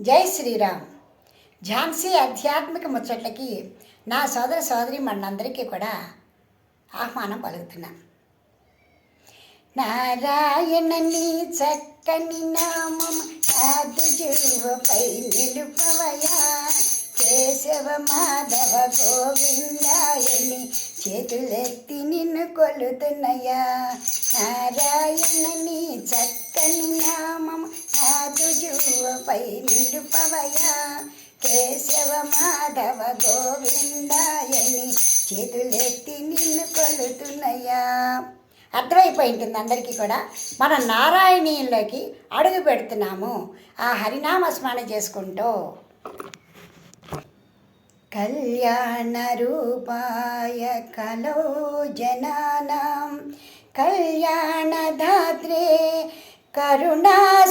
జై శ్రీరామ్. ఝాన్సీ ఆధ్యాత్మిక ముచ్చట్లకి నా సోదర సోదరి మనందరికీ కూడా ఆహ్వానం పలుకుతున్నా. నారాయణని చక్కని నామం ఆదు నిలుపవయా. కేశవ మాధవ గోవిందాయని చేతులెత్తి నిన్ను కొలుతున్నయా. నారాయణని చక్క నామం నాదు జువపై నిలుపవయా. కేశవ మాధవ గోవిందాయని చేతులెత్తి నిన్ను కొలుతున్నయా అర్థమైపోయి ఉంటుంది అందరికీ కూడా. మన నారాయణీయంలోకి అడుగు పెడుతున్నాము. ఆ హరినామ స్మరణ చేసుకుంటూ. కళ్యాణ రూపాయ కలో జనానాం. కళ్యాణదాత్రే కరుణా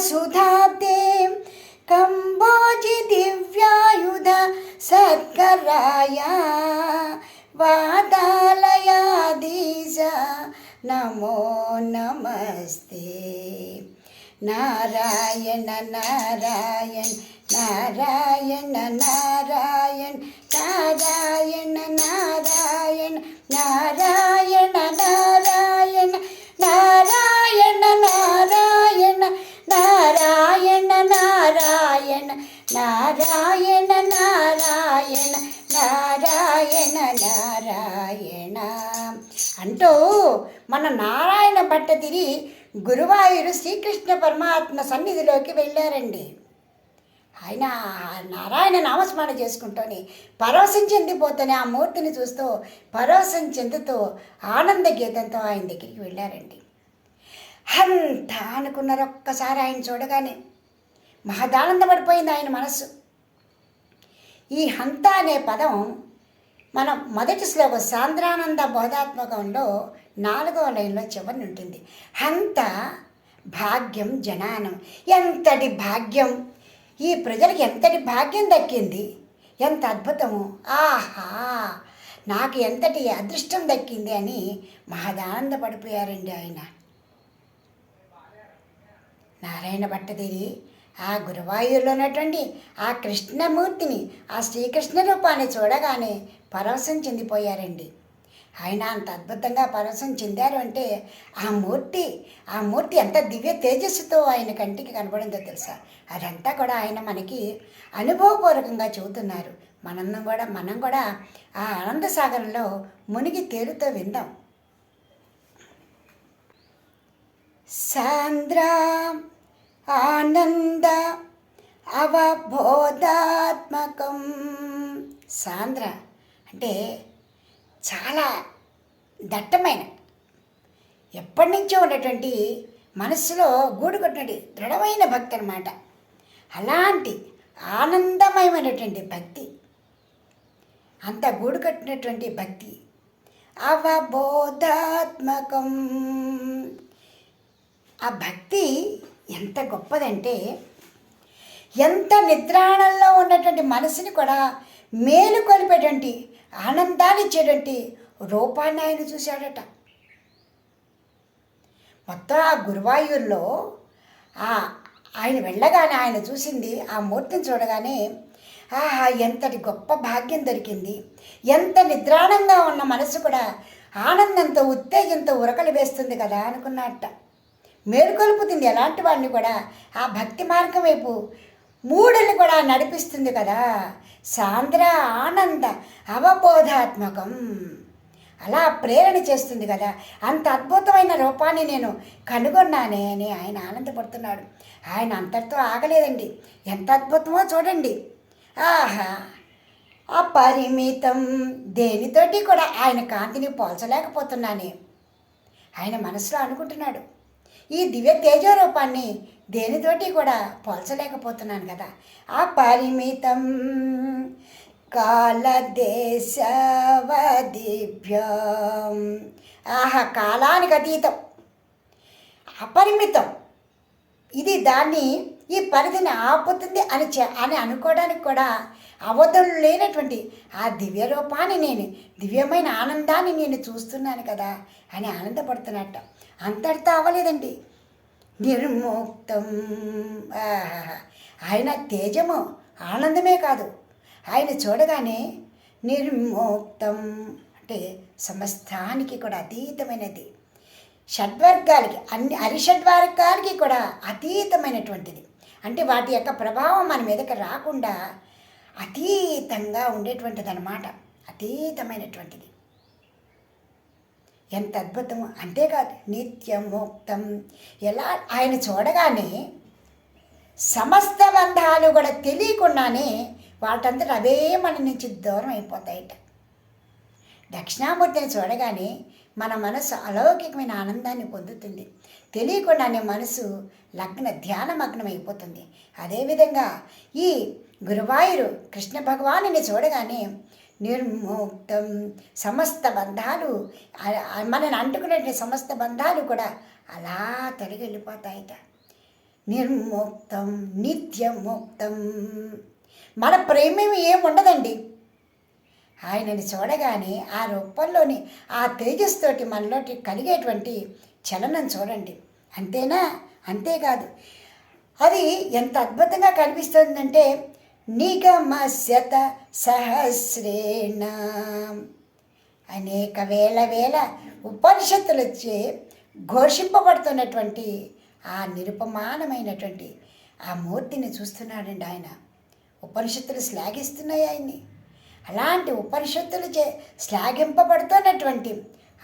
కంబోజి దివ్యాయుధ సత్కరాయ వాదాలయాదీజ నమో నమస్తే. నారాయణ నారాయణ నారాయణ నారాయణ అంటూ మన నారాయణ భట్టతిరి గురువాయూరు శ్రీకృష్ణ పరమాత్మ సన్నిధిలోకి వెళ్ళారండి. ఆయన నారాయణ నామస్మరణ చేసుకుంటూనే పరవశం చెందిపోతూనే ఆ మూర్తిని చూస్తూ పరవశం చెందుతూ ఆనంద గీతంతో ఆయన దగ్గరికి వెళ్ళారండి. అంతా అనుకున్నారు ఒక్కసారి ఆయన చూడగానే. మహదానందపడిపోయింది ఆయన మనస్సు. ఈ హంత అనే పదం మనం మొదటి శ్లోకం సాంద్రానంద బోధాత్మకంలో నాలుగవ లైన్లో చివరిని ఉంటుంది. హంత భాగ్యం జనానం. ఎంతటి భాగ్యం? ఈ ప్రజలకు ఎంతటి భాగ్యం దక్కింది? ఎంత అద్భుతము? ఆహా! నాకు ఎంతటి అదృష్టం దక్కింది అని మహదానందపడిపోయారండి ఆయన. నారాయణ భట్టదేవి ఆ గురువాయూరులో ఉన్నటువంటి ఆ కృష్ణమూర్తిని ఆ శ్రీకృష్ణ రూపాన్ని చూడగానే పరవశం చెందిపోయారండి. ఆయన అంత అద్భుతంగా పరవశం చెందారు అంటే ఆ మూర్తి ఆ మూర్తి ఎంత దివ్య తేజస్సుతో ఆయన కంటికి కనబడిందో తెలుసా? అదంతా కూడా ఆయన మనకి అనుభవపూర్వకంగా చెబుతున్నారు. మనం కూడా మనం కూడా ఆ ఆనంద సాగరంలో మునిగి తేలుతో విందాం. సాంద్ర ఆనంద అవబోధాత్మకం. సాంద్ర అంటే చాలా దట్టమైన ఎప్పటి నుంచో ఉన్నటువంటి మనస్సులో గూడు కొట్టినటువంటి దృఢమైన భక్తి అనమాట అలాంటి ఆనందమయమైనటువంటి భక్తి అంత గూడు కట్టినటువంటి భక్తి అవబోధాత్మకం. ఆ భక్తి ఎంత గొప్పదంటే ఎంత నిద్రాణంలో ఉన్నటువంటి మనసుని కూడా మేలుకొలిపేటువంటి ఆనందాన్ని ఇచ్చేటువంటి రూపాన్ని ఆయన చూశాడట. మొత్తం ఆ గురువాయూర్లో ఆ ఆయన వెళ్ళగానే ఆయన చూసింది ఆ మూర్తిని చూడగానే ఆహా ఎంతటి గొప్ప భాగ్యం దొరికింది. ఎంత నిద్రాణంగా ఉన్న మనసు కూడా ఆనందంతో ఉత్తేజంతో ఉరకలు వేస్తుంది కదా అనుకున్నట్ట. మేలుకొల్పుతుంది. ఎలాంటి వాడిని కూడా ఆ భక్తి మార్గం వైపు మూడని కూడా నడిపిస్తుంది కదా. సాంద్ర ఆనంద అవబోధాత్మకం. అలా ప్రేరణ చేస్తుంది కదా. అంత అద్భుతమైన రూపాన్ని నేను కనుగొన్నానే అని ఆయన ఆనందపడుతున్నాడు. ఆయన అంతటితో ఆగలేదండి. ఎంత అద్భుతమో చూడండి. ఆహా! అపరిమితం దేనితోటి కూడా ఆయన కాంతిని పోల్చలేకపోతున్నానే. ఆయన మనసులో అనుకుంటున్నాడు. ఈ దివ్య తేజో రూపాన్ని దేనితోటి కూడా పోల్చలేకపోతున్నాను కదా. ఆ పరిమితం కాలదేశవదిభ్యం. ఆహా కాలానికి అతీతం అపరిమితం. ఇది దాన్ని ఈ పరిధిని ఆపుతుంది అని చె అని అనుకోవడానికి కూడా అవధులు లేనటువంటి ఆ దివ్య రూపాన్ని నేను దివ్యమైన ఆనందాన్ని నేను చూస్తున్నాను కదా అని ఆనందపడుతున్నట్ట. అంతటితో అవ్వలేదండి. నిర్ముక్తం. ఆయన తేజము ఆనందమే కాదు. ఆయన చూడగానే నిర్మోక్తం. అంటే సమస్తానికి కూడా అతీతమైనది. షడ్వర్గాలకి అన్ని అరిషడ్వర్గాలకి కూడా అతీతమైనటువంటిది. అంటే వాటి యొక్క ప్రభావం మన మీదకి రాకుండా అతీతంగా ఉండేటువంటిది అనమాట అతీతమైనటువంటిది. ఎంత అద్భుతం అంతేకాదు నిత్యం ముక్తం ఎలా? ఆయన చూడగానే సమస్త బంధాలు కూడా తెలియకుండానే వాటంతట అవే మన నుంచి దూరం అయిపోతాయట. దక్షిణామూర్తిని చూడగానే మన మనసు అలౌకికమైన ఆనందాన్ని పొందుతుంది. తెలియకుండానే మనసు లగ్న ధ్యానమగ్నం అయిపోతుంది అదేవిధంగా ఈ గురువాయూరు కృష్ణ భగవానుని చూడగానే నిర్ముక్తం. సమస్త బంధాలు మనని అంటుకునే సమస్త బంధాలు కూడా అలా తొలగి వెళ్ళిపోతాయట నిర్ముక్తం నిత్యముక్తం. మన ప్రేమేమి ఏం ఉండదండి. ఆయనని చూడగానే ఆ రూపంలోని ఆ తేజస్తోటి మనలోటి కలిగేటువంటి చలనం చూడండి. అంతేనా? అంతేకాదు. అది ఎంత అద్భుతంగా కనిపిస్తుందంటే నిగమస్యత సహస్రేణ. అనేక వేల వేల ఉపనిషత్తులచ్చే ఘోషింపబడుతున్నటువంటి ఆ నిరుపమానమైనటువంటి ఆ మూర్తిని చూస్తున్నాడండి ఆయన. ఉపనిషత్తులు శ్లాఘిస్తున్నాయి ఆయన్ని. అలాంటి ఉపనిషత్తులచే శ్లాఘింపబడుతున్నటువంటి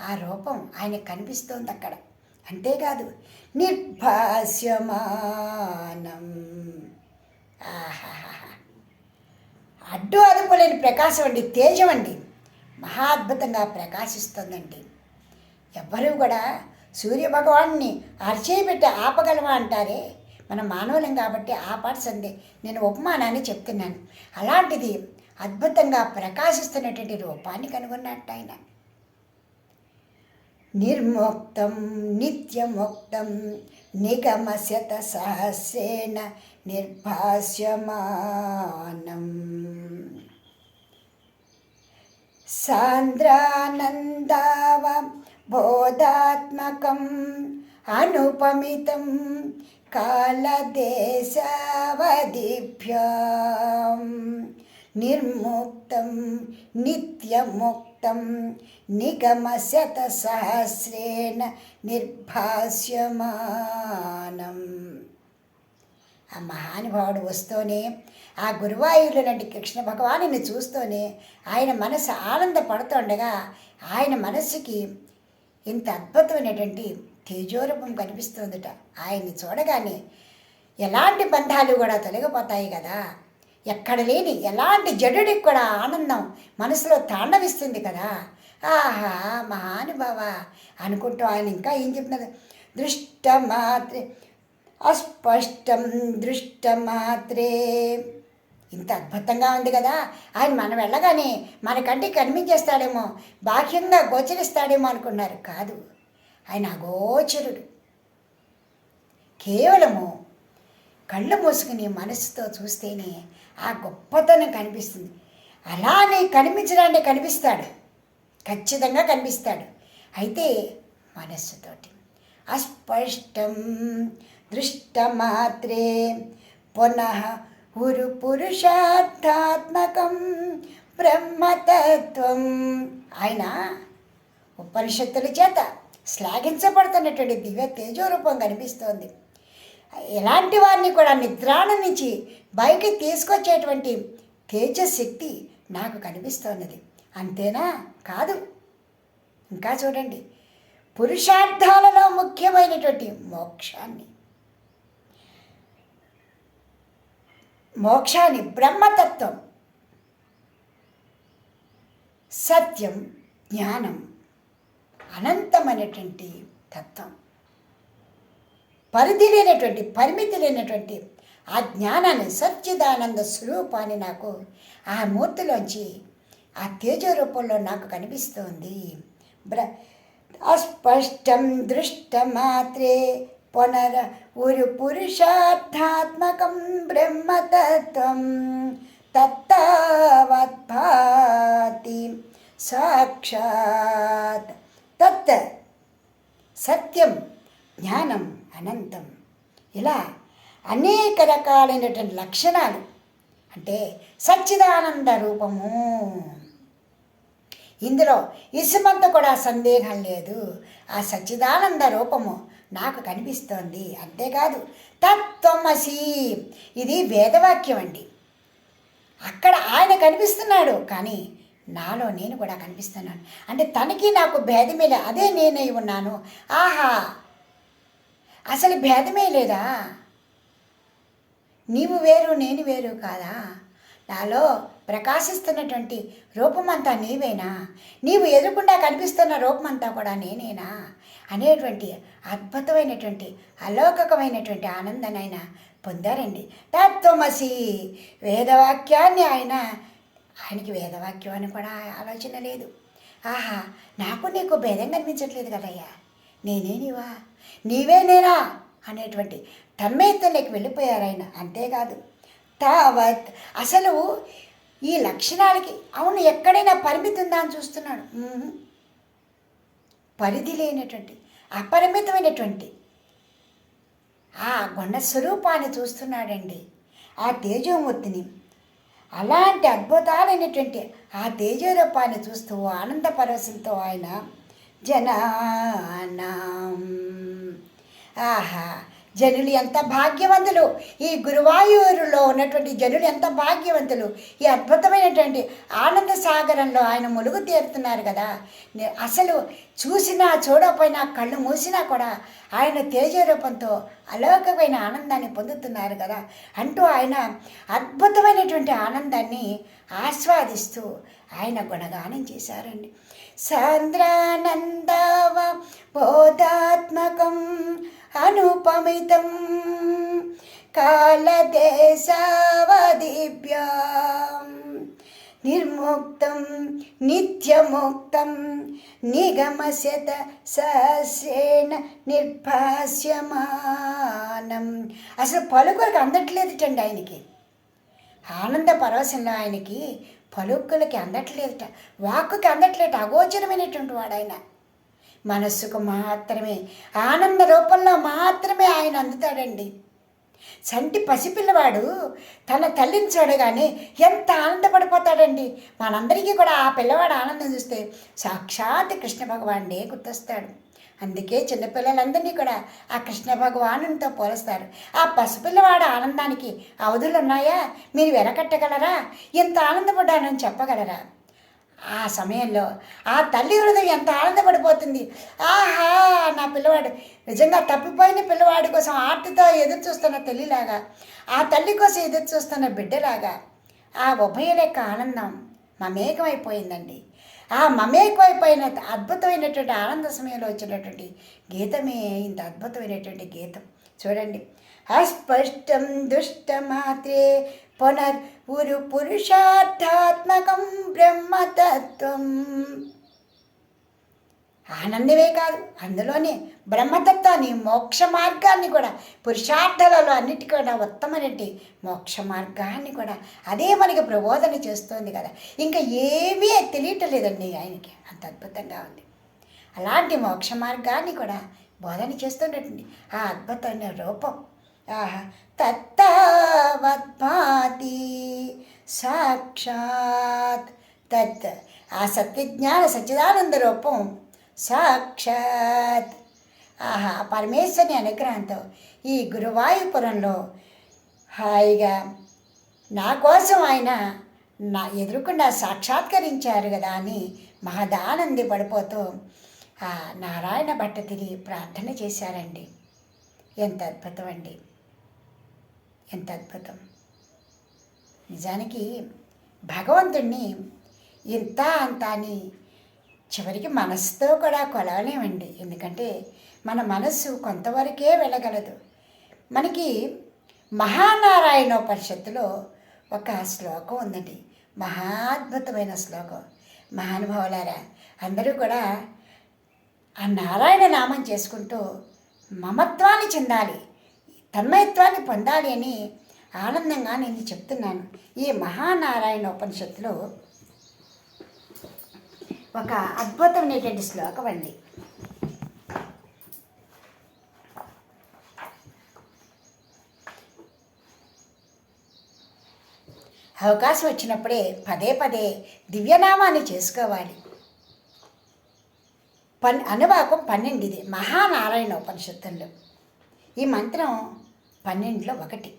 ఆ రూపం ఆయన కనిపిస్తోంది అక్కడ. అంతేకాదు నిర్భాస్యమానం. ఆహా అడ్డు అదుపులేని ప్రకాశం అండి తేజం అండి. మహా అద్భుతంగా ప్రకాశిస్తుందండి. ఎవ్వరూ కూడా సూర్య భగవాన్ని అరిచేయబెట్టి ఆపగలవా అంటారే? మన మానవులం కాబట్టి ఆ సందే. నేను ఉపమానాన్ని చెప్తున్నాను. అలాంటిది అద్భుతంగా ప్రకాశిస్తున్నటువంటి రూపాన్ని కనుగొన్నట్టు ఆయన. నిర్ముక్తం నిత్యముక్తం నిగమశత సహస్రేణ నిర్భాస్యమానం. సాంద్రానందావ బోధాత్మకం అనుపమితం కాలదేశావధిభ్యాం నిర్ముక్తం నిత్యముక్తం నిగమశతసహస్రేణ నిర్భాస్యమానం. ఆ మహానుభావుడు వస్తూనే ఆ గురువాయూరులో లాంటి కృష్ణ భగవాను చూస్తూనే ఆయన మనసు ఆనందపడుతుండగా ఆయన మనస్సుకి ఇంత అద్భుతమైనటువంటి తేజోరూపం కనిపిస్తుందట. ఆయన్ని చూడగానే ఎలాంటి బంధాలు కూడా తొలగిపోతాయి కదా. ఎక్కడ లేని ఎలాంటి జడుడికి కూడా ఆనందం మనసులో తాండవిస్తుంది కదా. ఆహా మహానుభావ అనుకుంటూ ఆయన ఇంకా ఏం చెప్తున్నారు? దృష్టమాత్రే అస్పష్టం దృష్టమాత్రే. ఇంత అద్భుతంగా ఉంది కదా ఆయన మనం వెళ్ళగానే మన కంటికి కనిపించేస్తాడేమో బాహ్యంగా గోచరిస్తాడేమో అనుకున్నారు. కాదు ఆయన అగోచరుడు. కేవలము కళ్ళు మూసుకుని మనసుతో చూస్తేనే ఆ గొప్పతనం కనిపిస్తుంది. అలానే కనిపించడాన్ని కనిపిస్తాడు. ఖచ్చితంగా కనిపిస్తాడు. అయితే మనస్సుతోటి అస్పష్టం దృష్టమాత్రే పునః ఉరు పురుషార్థాత్మకం బ్రహ్మతత్వం ఆయన ఉపనిషత్తుల చేత శ్లాఘించబడుతున్నటువంటి దివ్య తేజోరూపం కనిపిస్తోంది. ఎలాంటి వారిని కూడా నిద్రాణ నుంచి బయటికి తీసుకొచ్చేటువంటి తేజశక్తి నాకు కనిపిస్తోన్నది అంతేనా? కాదు. ఇంకా చూడండి. పురుషార్థాలలో ముఖ్యమైనటువంటి మోక్షాన్ని మోక్షాన్ని బ్రహ్మతత్వం. సత్యం జ్ఞానం అనంతమైనటువంటి తత్వం. పరిధి లేనటువంటి పరిమితి లేనటువంటి ఆ జ్ఞానాన్ని సచ్చిదానంద స్వరూపాన్ని నాకు ఆ మూర్తిలోంచి ఆ తేజ రూపంలో నాకు కనిపిస్తోంది. బ్ర అస్పష్టం దృష్టమాత్రే పునర ఉరు పురుషార్థాత్మకం బ్రహ్మతత్వం తత్తావద్భాతి సాక్షాత్ తత్ సత్యం జ్ఞానం అనంతం ఇలా అనేక రకాలైనటువంటి లక్షణాలు అంటే సచ్చిదానంద రూపము ఇందులో ఇసుమంత కూడా సందేహం లేదు ఆ సచ్చిదానంద రూపము నాకు కనిపిస్తోంది. అంతేకాదు తత్వమసి. ఇది వేదవాక్యం అండి. అక్కడ ఆయన కనిపిస్తున్నాడు కానీ నాలో నేను కూడా కనిపిస్తున్నాను. అంటే తనకి నాకు భేదమే లే అదే నేనై ఉన్నాను. ఆహా! అసలు భేదమే లేదా? నీవు వేరు నేను వేరు కాదా? నాలో ప్రకాశిస్తున్నటువంటి రూపమంతా నీవేనా? నీవు ఎదురుకుండా కనిపిస్తున్న రూపమంతా కూడా నేనేనా? అనేటువంటి అద్భుతమైనటువంటి అలౌకికమైనటువంటి ఆనందాన్ని ఆయన పొందారండి. తత్వమసి వేదవాక్యాన్ని ఆయన ఆయనకి వేదవాక్యం అని కూడా ఆలోచన లేదు. ఆహా నాకు నీకు భేదం కనిపించట్లేదు కదయ్యా. నేనే నీవా? నీవే నేనా? అనేటువంటి తన్మయత్వంలోకి వెళ్ళిపోయారు ఆయన. అంతేకాదు. తావత్ అసలు ఈ లక్షణాలకి అవును ఎక్కడైనా పరిమితి ఉందా అని చూస్తున్నాడు. పరిధి లేనటువంటి అపరిమితమైనటువంటి ఆ గుణస్వరూపాన్ని చూస్తున్నాడండి. ఆ తేజోమూర్తిని అలాంటి అద్భుతాలైనటువంటి ఆ తేజోరూపాన్ని చూస్తూ ఆనంద పరవశంతో ఆయన జనానాం. ఆహా! జనులు ఎంత భాగ్యవంతులు? ఈ గురువాయూరులో ఉన్నటువంటి జనులు ఎంత భాగ్యవంతులు? ఈ అద్భుతమైనటువంటి ఆనంద సాగరంలో ఆయన ములుగు తీరుతున్నారు కదా. అసలు చూసినా చూడకపోయినా కళ్ళు మూసినా కూడా ఆయన తేజరూపంతో అలౌకికమైన ఆనందాన్ని పొందుతున్నారు కదా. అంటూ ఆయన అద్భుతమైనటువంటి ఆనందాన్ని ఆస్వాదిస్తూ ఆయన గుణగానం చేశారండి. సాంద్రానందవ బోధాత్మకం అనుపమితం. కాలదేశావదిభ్యాం నిర్ముక్తం నిత్యముక్తం నిగమస్యత సహస్రేణ నిర్భాస్యమానం. అసలు పలుకులకు అందట్లేదుటండి ఆయనకి. ఆనంద పరవశంలో ఆయనకి పలుకులకి అందట్లేదుట వాక్కుకి అందట్లేట అగోచరమైనటువంటి వాడు ఆయన మనస్సుకు మాత్రమే ఆనంద రూపంలో మాత్రమే ఆయన అందుతాడండి. సంటి పసిపిల్లవాడు తన తల్లిని చూడగానే ఎంత ఆనందపడిపోతాడండి. మనందరికీ కూడా ఆ పిల్లవాడు ఆనందం చూస్తే సాక్షాత్ కృష్ణ భగవానుడే గుర్తొస్తాడు. అందుకే చిన్నపిల్లలందరినీ కూడా ఆ కృష్ణ భగవానునితో పోలుస్తారు. ఆ పసిపిల్లవాడు ఆనందానికి అవధులు ఉన్నాయా మీరు వెనకట్టగలరా? ఎంత ఆనందపడ్డానని చెప్పగలరా? ఆ సమయంలో ఆ తల్లి హృదయం ఎంత ఆనందపడిపోతుంది. ఆహా నా పిల్లవాడు. నిజంగా తప్పిపోయిన పిల్లవాడి కోసం ఆర్తితో ఎదురు చూస్తున్న తల్లిలాగా ఆ తల్లి కోసం ఎదురు చూస్తున్న బిడ్డలాగా ఆ ఉభయుల యొక్క ఆనందం మమేకమైపోయిందండి. ఆ మమేకమైపోయిన అద్భుతమైనటువంటి ఆనంద సమయంలో వచ్చినటువంటి గీతమే ఇంత అద్భుతమైనటువంటి గీతం. చూడండి అస్పష్టం దుష్టమాత్రే పునర్ ఉరు పురుషార్థాత్మకం బ్రహ్మతత్వం ఆనందమే కాదు అందులోనే బ్రహ్మతత్వాన్ని మోక్ష మార్గాన్ని కూడా పురుషార్థాలలో అన్నిటి కూడా ఉత్తమైనటి మోక్ష మార్గాన్ని కూడా అదే మనకి ప్రబోధన చేస్తోంది కదా. ఇంకా ఏమీ తెలియటలేదండి ఆయనకి అంత అద్భుతంగా ఉంది. అలాంటి మోక్ష మార్గాన్ని కూడా బోధన చేస్తున్నటువంటి ఆ అద్భుతమైన రూపం. తత్తావద్భాతి సాక్షాత్ తత్. ఆ సత్యజ్ఞాన సచ్చిదానంద రూపం సాక్షాత్. ఆహా పరమేశ్వరుని అనుగ్రహంతో ఈ గురువాయుపురంలో హాయిగా నా కోసం ఆయన నా ఎదురుకుండా సాక్షాత్కరించారు కదా అని మహదానంది పడిపోతూ ఆ నారాయణ భట్ట తిరిగి ప్రార్థన చేశారండి. ఎంత అద్భుతం అండి. ఎంత అద్భుతం. నిజానికి భగవంతుణ్ణి ఇంత అంత అని చివరికి మనస్సుతో కూడా కొలవలేమండి. ఎందుకంటే మన మనస్సు కొంతవరకే వెళ్ళగలదు. మనకి మహానారాయణోపనిషత్తులో ఒక శ్లోకం ఉందండి. మహాద్భుతమైన శ్లోకం. మహానుభావులారా అందరూ కూడా ఆ నారాయణ నామం చేసుకుంటూ మమత్వాన్ని చెందాలి. తన్మయత్వాన్ని పొందాలి అని ఆనందంగా నేను చెప్తున్నాను. ఈ మహానారాయణ ఉపనిషత్తులో ఒక అద్భుతమైనటువంటి శ్లోకం అండి. అవకాశం వచ్చినప్పుడే పదే పదే దివ్యనామాన్ని చేసుకోవాలి. పన్ అనువాకం పన్నెండిది మహానారాయణ ఉపనిషత్తుల్లో. ఈ మంత్రం పన్నెండులో ఒకటి.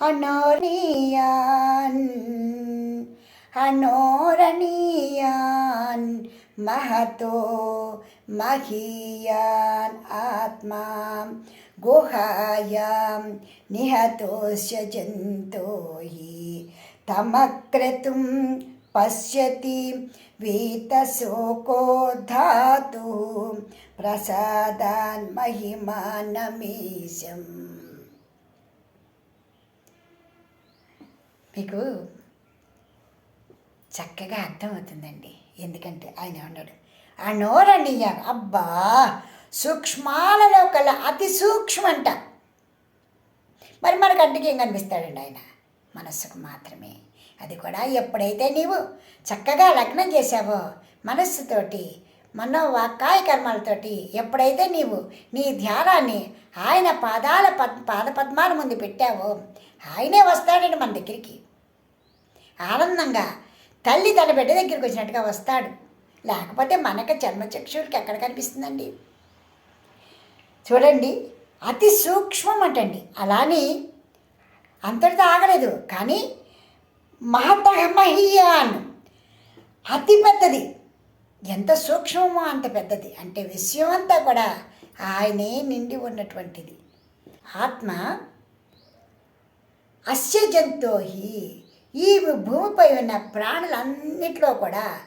అనోరణీయాన్ అనోరణీయాన్ మహతో మహీయాన్ ఆత్మా గుహాయాం నిహతోస్య జంతోయి తమక్రతుం పశ్యతి వీతశోకోధాతు ప్రసాదాన్ మహిమానమీశం. మీకు చక్కగా అర్థమవుతుందండి. ఎందుకంటే ఆయన ఉన్నాడు ఆ నోరనియారు అబ్బా! సూక్ష్మాలలో కల్లా అతి సూక్ష్మంట. మరి మన కంటికి ఏం కనిపిస్తాడండి ఆయన? మనస్సుకు మాత్రమే. అది కూడా ఎప్పుడైతే నీవు చక్కగా లగ్నం చేశావో మనస్సుతోటి మనో వాక్కాయ కర్మలతోటి ఎప్పుడైతే నీవు నీ ధ్యానాన్ని ఆయన పాదాల పద్ పాద పద్మాల ముందు పెట్టావో ఆయనే వస్తాడండి మన దగ్గరికి. ఆనందంగా తల్లి తన బిడ్డ దగ్గరికి వచ్చినట్టుగా వస్తాడు. లేకపోతే మనకు చర్మచక్షువులకి ఎక్కడ కనిపిస్తుందండి? చూడండి అతి సూక్ష్మం అంటండి. అలాని అంతటితో ఆగలేదు. కానీ మహతమహీయాన్ అతి పెద్దది. ఎంత సూక్ష్మమో అంత పెద్దది. అంటే విషయం అంతా కూడా ఆయనే నిండి ఉన్నటువంటిది. ఆత్మ అస్య జంతోహి ఈ భూమిపై ఉన్న ప్రాణులన్నిటిలో కూడా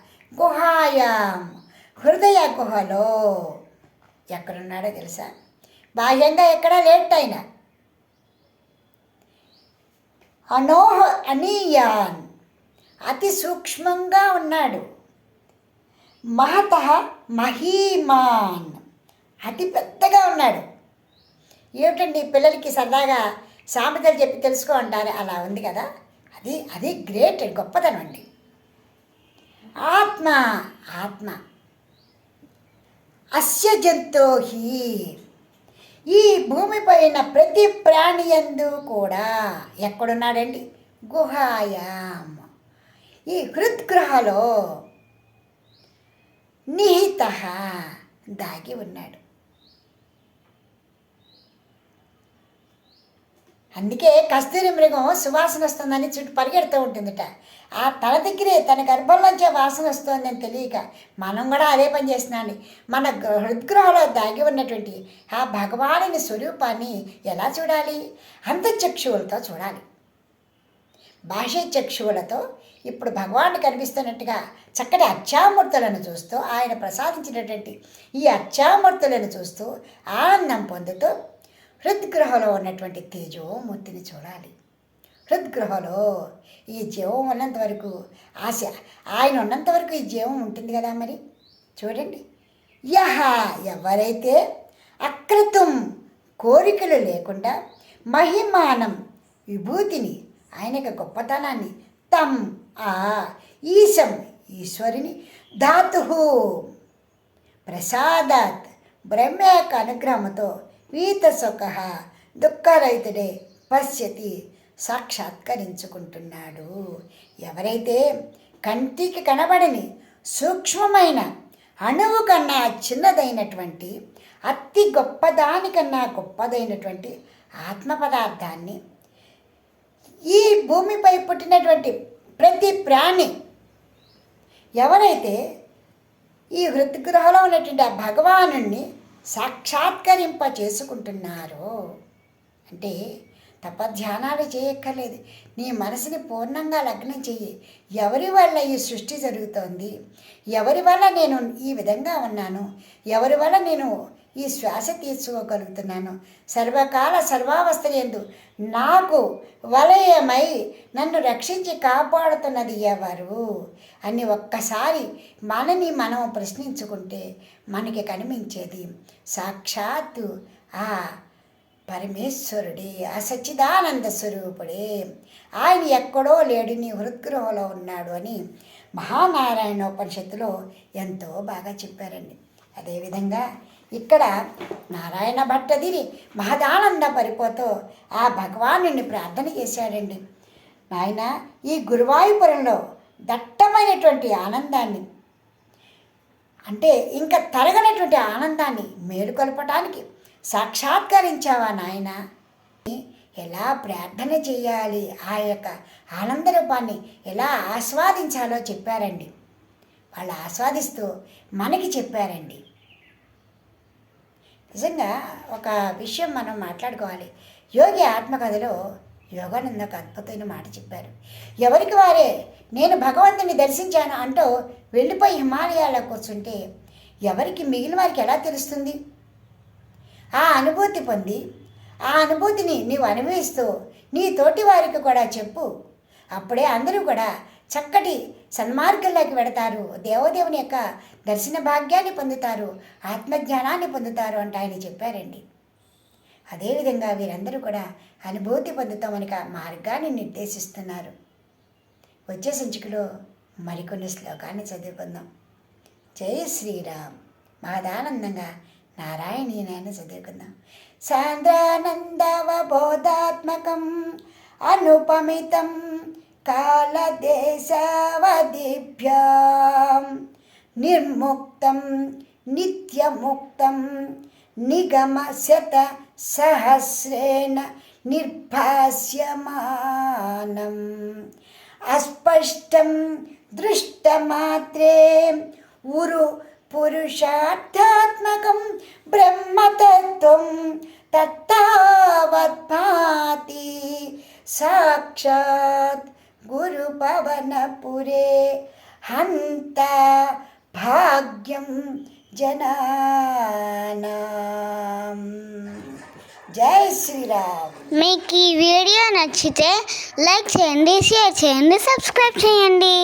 గుహాయాం హృదయ గుహలో. ఎక్కడున్నాడో తెలుసా? బాహ్యంగా ఎక్కడా లేట్ ఆయన అనోహ అనీయాన్ అతి సూక్ష్మంగా ఉన్నాడు. మహత మహీమాన్ అతి పెద్దగా ఉన్నాడు. ఏమిటండి పిల్లలకి సరదాగా సామెతలు చెప్పి తెలుసుకో అంటారు. అలా ఉంది కదా? అది అది గ్రేట్ గొప్పతనం అండి. ఆత్మ ఆత్మ. అస్య జంతోహి ఈ భూమిపైన ప్రతి ప్రాణి ఎందు కూడా ఎక్కడున్నాడండి? గుహాయాం ఈ హృద్గృహలో నిహిత దాగి ఉన్నాడు. అందుకే కస్తూరి మృగం సువాసన వస్తుందని చుట్టూ పరిగెడుతూ ఉంటుందిట. ఆ తల దగ్గరే తన గర్భంలోంచే వాసన వస్తుందని తెలియక మనం కూడా అదే పని చేస్తున్నాండి. మన గ- హృద్గృహలో దాగి ఉన్నటువంటి ఆ భగవానుని స్వరూపాన్ని ఎలా చూడాలి? అంతచక్షువులతో చూడాలి. భాష చక్షువులతో ఇప్పుడు భగవాన్ని కనిపిస్తున్నట్టుగా చక్కటి అర్చామూర్తులను చూస్తూ ఆయన ప్రసాదించినటువంటి ఈ అర్చామూర్తులను చూస్తూ ఆనందం పొందుతూ హృద్గృహలో ఉన్నటువంటి తేజోమూర్తిని చూడాలి. హృద్గృహలో ఈ జీవం ఉన్నంత వరకు ఆశ ఆయన ఉన్నంత వరకు ఈ జీవం ఉంటుంది కదా మరి? చూడండి. యహ ఎవరైతే అకృతం కోరికలు లేకుండా మహిమానం విభూతిని ఆయనకు గొప్పతనాన్ని తం ఆ ఈశం ఈశ్వరిని ధాతు ప్రసాదాత్ బ్రహ్మ యొక్క అనుగ్రహంతో వీత దుఃఖరహితుడే పశ్యతి సాక్షాత్కరించుకుంటున్నాడు. ఎవరైతే కంటికి కనబడని సూక్ష్మమైన అణువు కన్నా చిన్నదైనటువంటి అతి గొప్పదానికన్నా గొప్పదైనటువంటి ఆత్మ పదార్థాన్ని ఈ భూమిపై పుట్టినటువంటి ప్రతి ప్రాణి ఎవరైతే ఈ హృద్గృహలో ఉన్నటువంటి ఆ భగవానుణ్ణి సాక్షాత్కరింప చేసుకుంటున్నారో అంటే తపధ్యానాలు చేయక్కర్లేదు. నీ మనసుని పూర్ణంగా లగ్నం చెయ్యి. ఎవరి వల్ల ఈ సృష్టి జరుగుతోంది? ఎవరి వల్ల నేను ఈ విధంగా ఉన్నాను? ఎవరి వల్ల నేను ఈ శ్వాస తీసుకోగలుగుతున్నాను సర్వకాల సర్వావస్థ ఎందు నాకు వలయమై నన్ను రక్షించి కాపాడుతున్నది ఎవరు? అని ఒక్కసారి మనని మనం ప్రశ్నించుకుంటే మనకి కనిపించేది సాక్షాత్తు ఆ పరమేశ్వరుడే ఆ సచ్చిదానంద స్వరూపుడే. ఆయన ఎక్కడో లేడు నీ హృద్గృహంలో ఉన్నాడు అని మహానారాయణ ఉపనిషత్తులో ఎంతో బాగా చెప్పారండి. అదేవిధంగా ఇక్కడ నారాయణ భట్టదిరి మహదానంద పరిపోతూ ఆ భగవాను ప్రార్థన చేశాడండి. నాయన ఈ గురువాయుపురంలో దట్టమైనటువంటి ఆనందాన్ని అంటే ఇంకా తరగనటువంటి ఆనందాన్ని మేలుకొల్పటానికి సాక్షాత్కరించావా నాయన? ఎలా ప్రార్థన చేయాలి? ఆ యొక్క ఆనంద రూపాన్ని ఎలా ఆస్వాదించాలో చెప్పారండి. వాళ్ళు ఆస్వాదిస్తూ మనకి చెప్పారండి. నిజంగా ఒక విషయం మనం మాట్లాడుకోవాలి. యోగి ఆత్మకథలో యోగానంద ఒక అద్భుతమైన మాట చెప్పారు. ఎవరికి వారే నేను భగవంతుని దర్శించాను అంటూ వెళ్ళిపోయి హిమాలయాల్లో కూర్చుంటే ఎవరికి మిగిలిన వారికి ఎలా తెలుస్తుంది? ఆ అనుభూతి పొంది ఆ అనుభూతిని నీవు అనుభవిస్తూ నీ తోటి వారికి కూడా చెప్పు. అప్పుడే అందరూ కూడా చక్కటి సన్మార్గంలోకి వెడతారు. దేవదేవుని యొక్క దర్శన భాగ్యాన్ని పొందుతారు. ఆత్మజ్ఞానాన్ని పొందుతారు అంటే ఆయన చెప్పారండి. అదేవిధంగా వీరందరూ కూడా అనుభూతి పొందుతూ మార్గాన్ని నిర్దేశిస్తున్నారు. వచ్చే సంచికలో మరికొన్ని శ్లోకాన్ని చదువుకుందాం. జై శ్రీరామ్. మహదానందంగా నారాయణీయనాయన చదువుకుందాం. సాంద్రానందవబోధాత్మకం అనుపమితం కాలదేశావధిభ్యాం నిర్ముక్తం నిత్యముక్తం నిగమశత సహస్రేణ నిర్భాస్యమానం. అస్పష్టం దృష్టమాత్రే ఉరు పురుషార్థాత్మకం బ్రహ్మతత్వం తత్తావత్పాతి సాక్షాత్ గురుపవనపురే హంత భాగ్యం జనానాం. జై శ్రీరామ్. మీకు ఈ వీడియో నచ్చితే లైక్ చేయండి షేర్ చేయండి సబ్స్క్రైబ్ చేయండి.